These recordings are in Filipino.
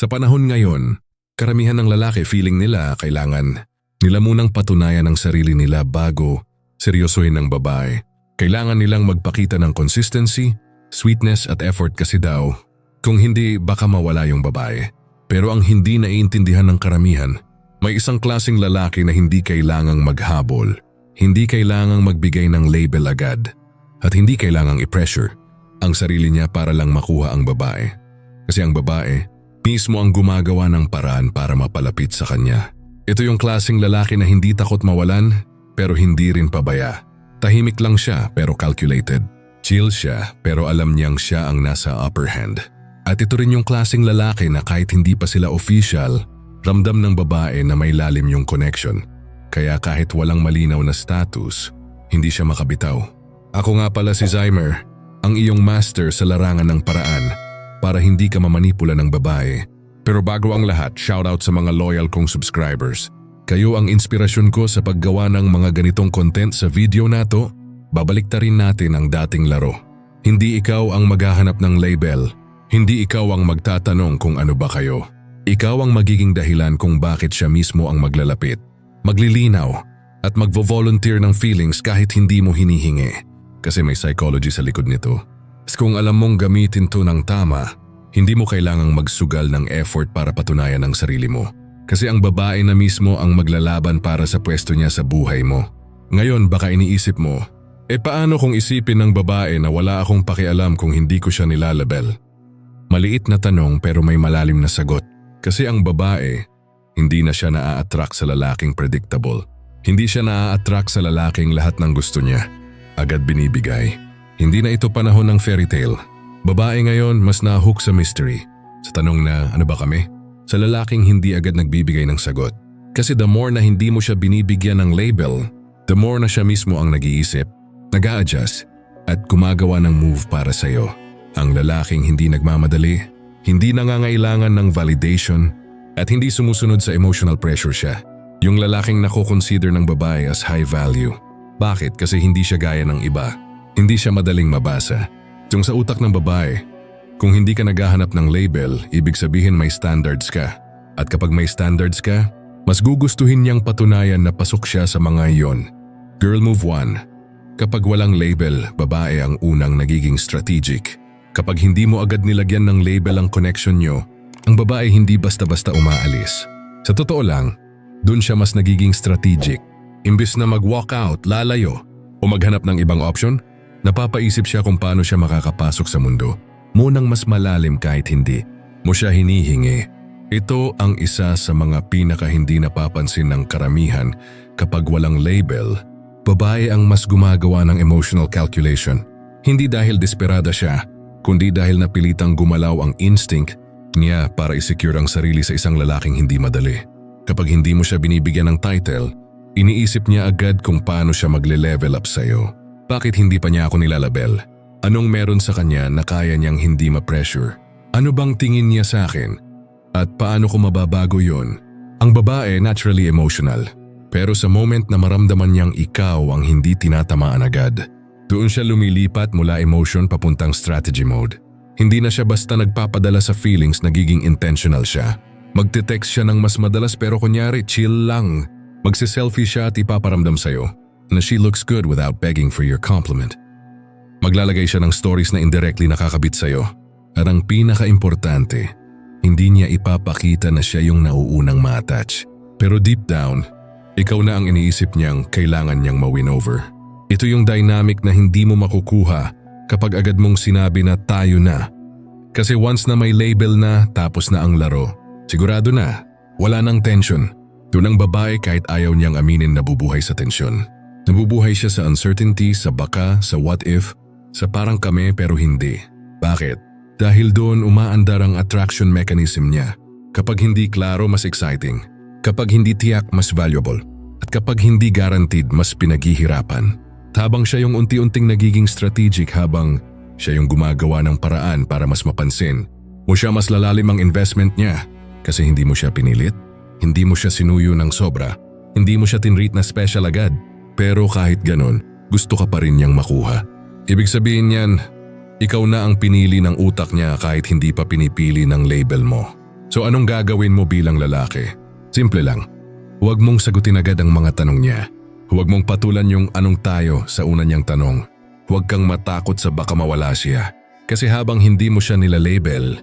Sa panahon ngayon, karamihan ng lalaki feeling nila kailangan nila munang patunayan ang sarili nila bago seryosohin ng babae. Kailangan nilang magpakita ng consistency, sweetness at effort kasi daw. Kung hindi, baka mawala yung babae. Pero ang hindi naiintindihan ng karamihan, may isang klasing lalaki na hindi kailangang maghabol, hindi kailangang magbigay ng label agad, at hindi kailangang i-pressure ang sarili niya para lang makuha ang babae. Kasi ang babae, mismo ang gumagawa ng paraan para mapalapit sa kanya. Ito yung klasing lalaki na hindi takot mawalan, pero hindi rin pabaya. Tahimik lang siya pero calculated. Chill siya pero alam niyang siya ang nasa upper hand. At ito rin yung klasing lalaki na kahit hindi pa sila official, ramdam ng babae na may lalim yung connection. Kaya kahit walang malinaw na status, hindi siya makabitaw. Ako nga pala si Zymer, ang iyong master sa larangan ng paraan para hindi ka mamanipula ng babae. Pero bago ang lahat, shoutout sa mga loyal kong subscribers. Kayo ang inspirasyon ko sa paggawa ng mga ganitong content sa video na to. Babalik ta rin natin ang dating laro. Hindi ikaw ang maghahanap ng label. Hindi ikaw ang magtatanong kung ano ba kayo. Ikaw ang magiging dahilan kung bakit siya mismo ang maglalapit. Maglilinaw at magvo-volunteer ng feelings kahit hindi mo hinihingi. Kasi may psychology sa likod nito. Kung alam mong gamitin to ng tama, hindi mo kailangang magsugal ng effort para patunayan ang sarili mo. Kasi ang babae na mismo ang maglalaban para sa pwesto niya sa buhay mo. Ngayon baka iniisip mo, e paano kung isipin ng babae na wala akong pakialam kung hindi ko siya nilalabel? Maliit na tanong pero may malalim na sagot. Kasi ang babae, hindi na siya naa-attract sa lalaking predictable. Hindi siya naa-attract sa lalaking lahat ng gusto niya. Agad binibigay. Hindi na ito panahon ng fairy tale. Babae ngayon mas nahook sa mystery. Sa tanong na ano ba kami? Sa lalaking hindi agad nagbibigay ng sagot. Kasi the more na hindi mo siya binibigyan ng label, the more na siya mismo ang nag-iisip, nag adjust at gumagawa ng move para sa'yo. Ang lalaking hindi nagmamadali, hindi nangangailangan ng validation, at hindi sumusunod sa emotional pressure siya. Yung lalaking nako-consider ng babae as high value. Bakit? Kasi hindi siya gaya ng iba. Hindi siya madaling mabasa. Yung sa utak ng babae, kung hindi ka naghahanap ng label, ibig sabihin may standards ka. At kapag may standards ka, mas gugustuhin niyang patunayan na pasok siya sa mga iyon. Girl move 1. Kapag walang label, babae ang unang nagiging strategic. Kapag hindi mo agad nilagyan ng label ang connection nyo, ang babae hindi basta-basta umaalis. Sa totoo lang, dun siya mas nagiging strategic. Imbis na mag-walk out, lalayo, o maghanap ng ibang option, napapaisip siya kung paano siya makakapasok sa mundo. Munang mas malalim kahit hindi mo siya hinihingi. Ito ang isa sa mga pinaka hindi napapansin ng karamihan kapag walang label. Babae ang mas gumagawa ng emotional calculation. Hindi dahil desperada siya, kundi dahil napilitang gumalaw ang instinct niya para isecure ang sarili sa isang lalaking hindi madali. Kapag hindi mo siya binibigyan ng title, iniisip niya agad kung paano siya magle-level up sa'yo. Bakit hindi pa niya ako nilalabel? Anong meron sa kanya na kaya niyang hindi ma-pressure? Ano bang tingin niya sa akin? At paano ko mababago yon? Ang babae naturally emotional. Pero sa moment na maramdaman niyang ikaw ang hindi tinatamaan agad, doon siya lumilipat mula emotion papuntang strategy mode. Hindi na siya basta nagpapadala sa feelings, nagiging intentional siya. Magte-text siya ng mas madalas pero kunyari chill lang. Magse-selfie siya at ipaparamdam sa'yo na she looks good without begging for your compliment. Maglalagay siya ng stories na indirectly nakakabit sa'yo. At ang pinaka-importante, hindi niya ipapakita na siya yung nauunang ma-attach. Pero deep down, ikaw na ang iniisip niyang kailangan niyang ma-win over. Ito yung dynamic na hindi mo makukuha kapag agad mong sinabi na tayo na. Kasi once na may label na tapos na ang laro, sigurado na, wala nang tension. Doon ang babae kahit ayaw niyang aminin nabubuhay sa tensyon. Nabubuhay siya sa uncertainty, sa baka, sa what if, sa parang kami pero hindi. Bakit? Dahil doon umaandar ang attraction mechanism niya. Kapag hindi klaro, mas exciting. Kapag hindi tiyak, mas valuable. At kapag hindi guaranteed, mas pinaghihirapan. Habang siya yung unti-unting nagiging strategic habang siya yung gumagawa ng paraan para mas mapansin, mo siya mas lalalim ang investment niya kasi hindi mo siya pinilit, hindi mo siya sinuyo ng sobra, hindi mo siya tinreat na special agad, pero kahit ganon, gusto ka pa rin niyang makuha. Ibig sabihin niyan, ikaw na ang pinili ng utak niya kahit hindi pa pinipili ng label mo. So anong gagawin mo bilang lalaki? Simple lang. Huwag mong sagutin agad ang mga tanong niya. Huwag mong patulan yung anong tayo sa una niyang tanong. Huwag kang matakot sa baka mawala siya. Kasi habang hindi mo siya nilalabel,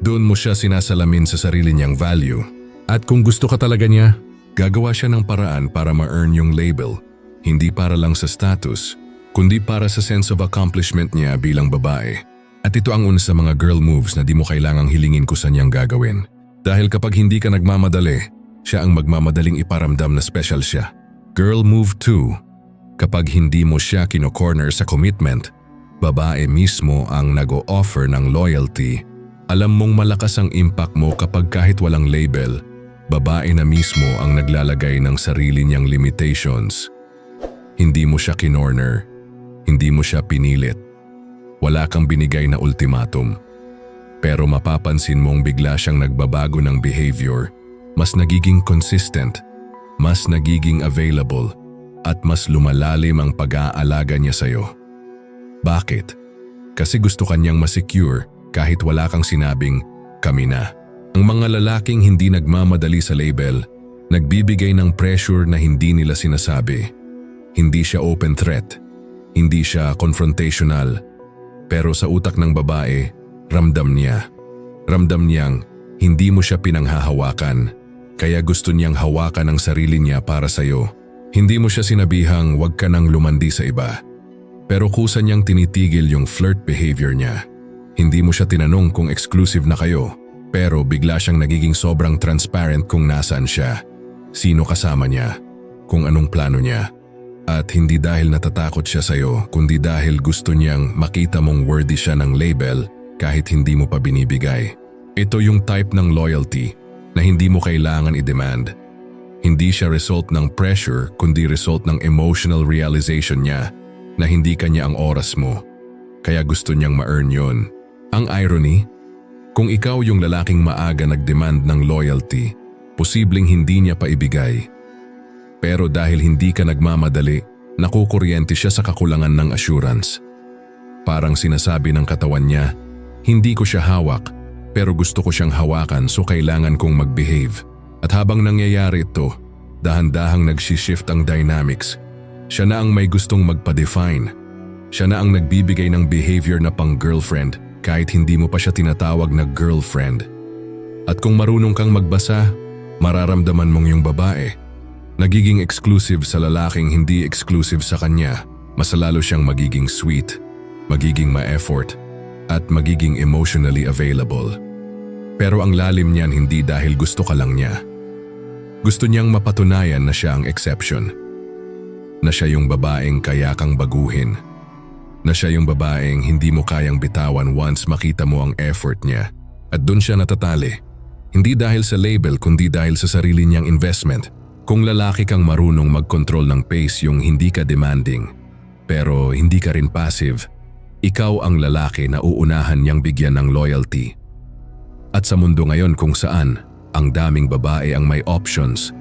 doon mo siya sinasalamin sa sarili niyang value. At kung gusto ka talaga niya, gagawa siya ng paraan para ma-earn yung label. Hindi para lang sa status, kundi para sa sense of accomplishment niya bilang babae. At ito ang una sa mga girl moves na di mo kailangang hilingin ko sa niyang gagawin. Dahil kapag hindi ka nagmamadali, siya ang magmamadaling iparamdam na special siya. Girl move 2. Kapag hindi mo siya kino-corner sa commitment, babae mismo ang nag-o-offer ng loyalty. Alam mong malakas ang impact mo kapag kahit walang label, babae na mismo ang naglalagay ng sarili niyang limitations. Hindi mo siya kinorner, hindi mo siya pinilit. Wala kang binigay na ultimatum. Pero mapapansin mong bigla siyang nagbabago ng behavior, mas nagiging consistent, mas nagiging available, at mas lumalalim ang pag-aalaga niya sa'yo. Bakit? Kasi gusto kanyang masecure kahit wala kang sinabing, kami na. Ang mga lalaking hindi nagmamadali sa label, nagbibigay ng pressure na hindi nila sinasabi. Hindi siya open threat, hindi siya confrontational, pero sa utak ng babae, ramdam niya. Ramdam niyang hindi mo siya pinanghahawakan, kaya gusto niyang hawakan ang sarili niya para sa'yo. Hindi mo siya sinabihang wag ka nang lumandi sa iba. Pero kusa niyang tinitigil yung flirt behavior niya. Hindi mo siya tinanong kung exclusive na kayo, pero bigla siyang nagiging sobrang transparent kung nasaan siya, sino kasama niya, kung anong plano niya. At hindi dahil natatakot siya sa'yo, kundi dahil gusto niyang makita mong worthy siya ng label kahit hindi mo pa binibigay. Ito yung type ng loyalty na hindi mo kailangan i-demand. Hindi siya result ng pressure kundi result ng emotional realization niya na hindi kanya ang oras mo. Kaya gusto niyang ma-earn yun. Ang irony, kung ikaw yung lalaking maaga nag-demand ng loyalty, posibleng hindi niya pa ibigay. Pero dahil hindi ka nagmamadali, nakukuryente siya sa kakulangan ng assurance. Parang sinasabi ng katawan niya, hindi ko siya hawak, pero gusto ko siyang hawakan so kailangan kong mag-behave. At habang nangyayari ito, dahan-dahang nagsishift ang dynamics. Siya na ang may gustong magpa-define. Siya na ang nagbibigay ng behavior na pang girlfriend kahit hindi mo pa siya tinatawag na girlfriend. At kung marunong kang magbasa, mararamdaman mong yung babae. Nagiging exclusive sa lalaking hindi exclusive sa kanya, mas lalo siyang magiging sweet, magiging ma-effort, at magiging emotionally available. Pero ang lalim niyan hindi dahil gusto ka lang niya. Gusto niyang mapatunayan na siya ang exception. Na siya yung babaeng kaya kang baguhin. Na siya yung babaeng hindi mo kayang bitawan once makita mo ang effort niya. At doon siya natatali. Hindi dahil sa label kundi dahil sa sarili niyang investment. Kung lalaki kang marunong mag-control ng pace yung hindi ka demanding, pero hindi ka rin passive, ikaw ang lalaki na uunahan niyang bigyan ng loyalty. At sa mundo ngayon kung saan ang daming babae ang may options,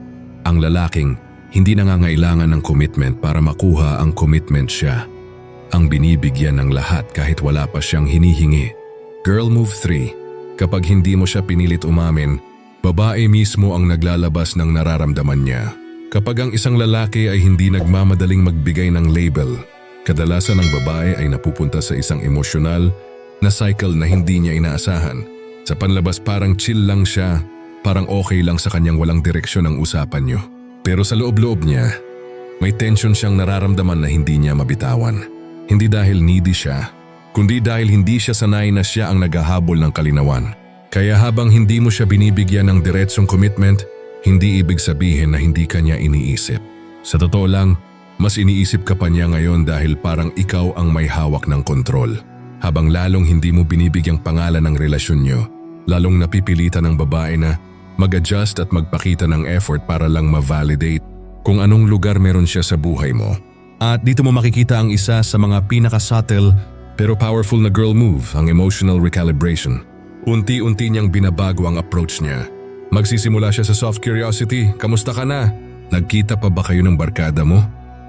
ang lalaking hindi nangangailangan ng commitment para makuha ang commitment siya. Ang binibigyan ng lahat kahit wala pa siyang hinihingi. Girl Move 3 Kapag hindi mo siya pinilit umamin, babae mismo ang naglalabas ng nararamdaman niya. Kapag ang isang lalaki ay hindi nagmamadaling magbigay ng label, kadalasan ang babae ay napupunta sa isang emosyonal na cycle na hindi niya inaasahan. Sa panlabas parang chill lang siya, parang okay lang sa kanyang walang direksyon ang usapan niyo. Pero sa loob-loob niya, may tension siyang nararamdaman na hindi niya mabitawan. Hindi dahil needy siya, kundi dahil hindi siya sanay na siya ang naghahabol ng kalinawan. Kaya habang hindi mo siya binibigyan ng diretsong commitment, hindi ibig sabihin na hindi kanya iniisip. Sa totoo lang, mas iniisip ka pa niya ngayon dahil parang ikaw ang may hawak ng kontrol. Habang lalong hindi mo binibigyang pangalan ng relasyon niyo, lalong napipilitan ng babae na mag-adjust at magpakita ng effort para lang ma-validate kung anong lugar meron siya sa buhay mo. At dito mo makikita ang isa sa mga pinaka-subtle pero powerful na girl move, ang emotional recalibration. Unti-unti niyang binabago ang approach niya. Magsisimula siya sa soft curiosity, kamusta ka na? Nagkita pa ba kayo ng barkada mo?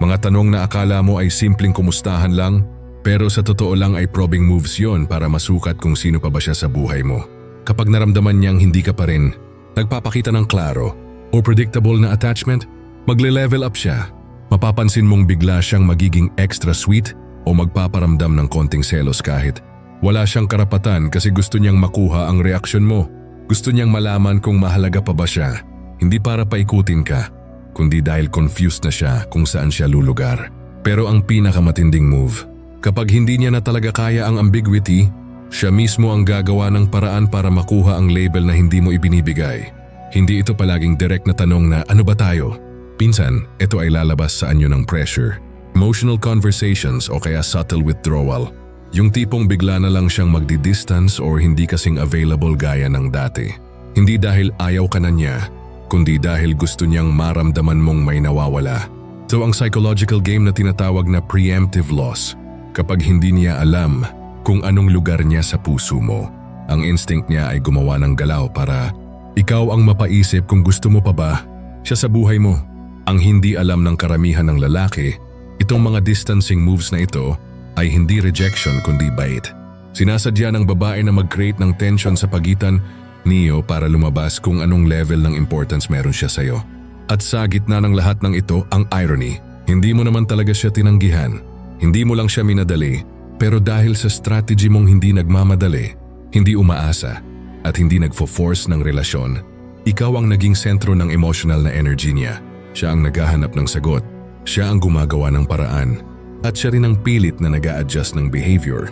Mga tanong na akala mo ay simpleng kumustahan lang, pero sa totoo lang ay probing moves yon para masukat kung sino pa ba siya sa buhay mo. Kapag naramdaman niyang hindi ka pa rin, nagpapakita ng klaro o predictable na attachment, magle-level up siya. Mapapansin mong bigla siyang magiging extra sweet o magpaparamdam ng konting selos kahit wala siyang karapatan kasi gusto niyang makuha ang reaksyon mo. Gusto niyang malaman kung mahalaga pa ba siya. Hindi para paikutin ka, kundi dahil confused na siya kung saan siya lulugar. Pero ang pinakamatinding move, kapag hindi niya na talaga kaya ang ambiguity, siya mismo ang gagawa ng paraan para makuha ang label na hindi mo ibinibigay. Hindi ito palaging direct na tanong na ano ba tayo? Pinsan, ito ay lalabas sa anyo ng pressure. Emotional conversations o kaya subtle withdrawal. Yung tipong bigla na lang siyang magdi-distance or hindi kasing available gaya ng dati. Hindi dahil ayaw ka na niya, kundi dahil gusto niyang maramdaman mong may nawawala. Ito ang psychological game na tinatawag na preemptive loss. Kapag hindi niya alam kung anong lugar niya sa puso mo, ang instinct niya ay gumawa ng galaw para ikaw ang mapaisip kung gusto mo pa ba siya sa buhay mo. Ang hindi alam ng karamihan ng lalaki, itong mga distancing moves na ito ay hindi rejection kundi bait. Sinasadya ng babae na mag-create ng tension sa pagitan niyo para lumabas kung anong level ng importance meron siya sa'yo. At sa gitna ng lahat ng ito ang irony. Hindi mo naman talaga siya tinanggihan. Hindi mo lang siya minadali. Pero dahil sa strategy mong hindi nagmamadali, hindi umaasa, at hindi nagfo-force ng relasyon, ikaw ang naging sentro ng emotional na energy niya. Siya ang naghahanap ng sagot. Siya ang gumagawa ng paraan. At siya rin ang pilit na nag adjust ng behavior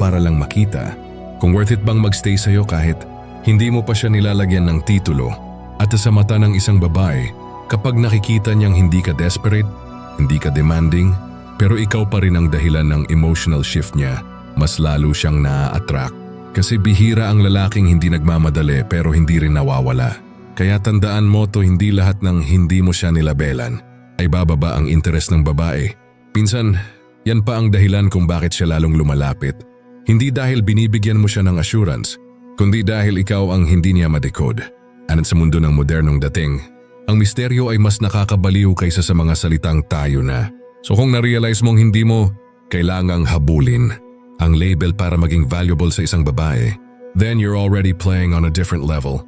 para lang makita kung worth it bang magstay sa'yo kahit hindi mo pa siya nilalagyan ng titulo at sa mata ng isang babae kapag nakikita niyang hindi ka desperate, hindi ka demanding, pero ikaw pa rin ang dahilan ng emotional shift niya, mas lalo siyang naa-attract. Kasi bihira ang lalaking hindi nagmamadali pero hindi rin nawawala. Kaya tandaan mo to hindi lahat ng hindi mo siya nilabelan ay bababa ang interes ng babae. Pinsan, yan pa ang dahilan kung bakit siya lalong lumalapit. Hindi dahil binibigyan mo siya ng assurance, kundi dahil ikaw ang hindi niya madecode. At sa mundo ng modernong dating, ang misteryo ay mas nakakabaliw kaysa sa mga salitang tayo na. So kung na-realize mong hindi mo kailangang habulin ang label para maging valuable sa isang babae, then you're already playing on a different level.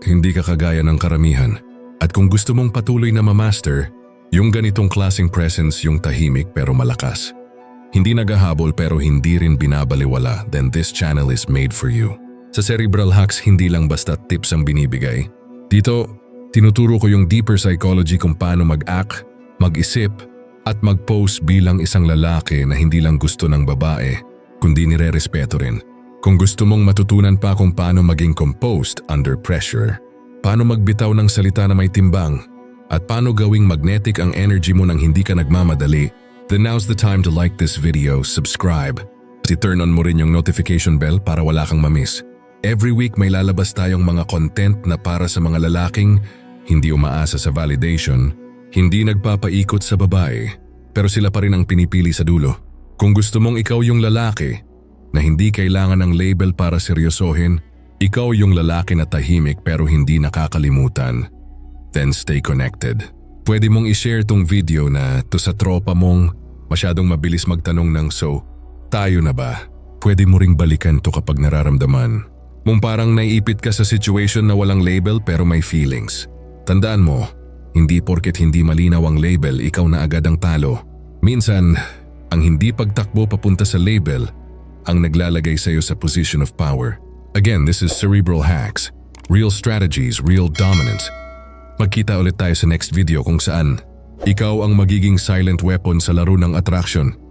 Hindi ka kagaya ng karamihan. At kung gusto mong patuloy na mamaster, yung ganitong klaseng presence yung tahimik pero malakas. Hindi nagahabol pero hindi rin binabaliwala, then this channel is made for you. Sa Cerebral Hacks, hindi lang basta tips ang binibigay. Dito, tinuturo ko yung deeper psychology kung paano mag-act, mag-isip, at mag-pose bilang isang lalaki na hindi lang gusto ng babae, kundi nire-respeto rin. Kung gusto mong matutunan pa kung paano maging composed under pressure, paano magbitaw ng salita na may timbang, at paano gawing magnetic ang energy mo nang hindi ka nagmamadali, then now's the time to like this video, subscribe, at i-turn on mo rin yung notification bell para wala kang mamiss. Every week may lalabas tayong mga content na para sa mga lalaking hindi umaasa sa validation, hindi nagpapaikot sa babae, pero sila pa rin ang pinipili sa dulo. Kung gusto mong ikaw yung lalaki na hindi kailangan ng label para seryosohin, ikaw yung lalaki na tahimik pero hindi nakakalimutan, then stay connected. Pwede mong i-share tong video na to sa tropa mong masyadong mabilis magtanong ng so, tayo na ba? Pwede mo ring balikan to kapag nararamdaman. Mong parang naiipit ka sa situation na walang label pero may feelings. Tandaan mo, hindi porket hindi malinaw ang label ikaw na agad ang talo. Minsan, ang hindi pagtakbo papunta sa label ang naglalagay sa iyo sa position of power. Again, this is Cerebral Hacks. Real strategies, real dominance. Magkita ulit tayo sa next video kung saan. Ikaw ang magiging silent weapon sa laro ng attraction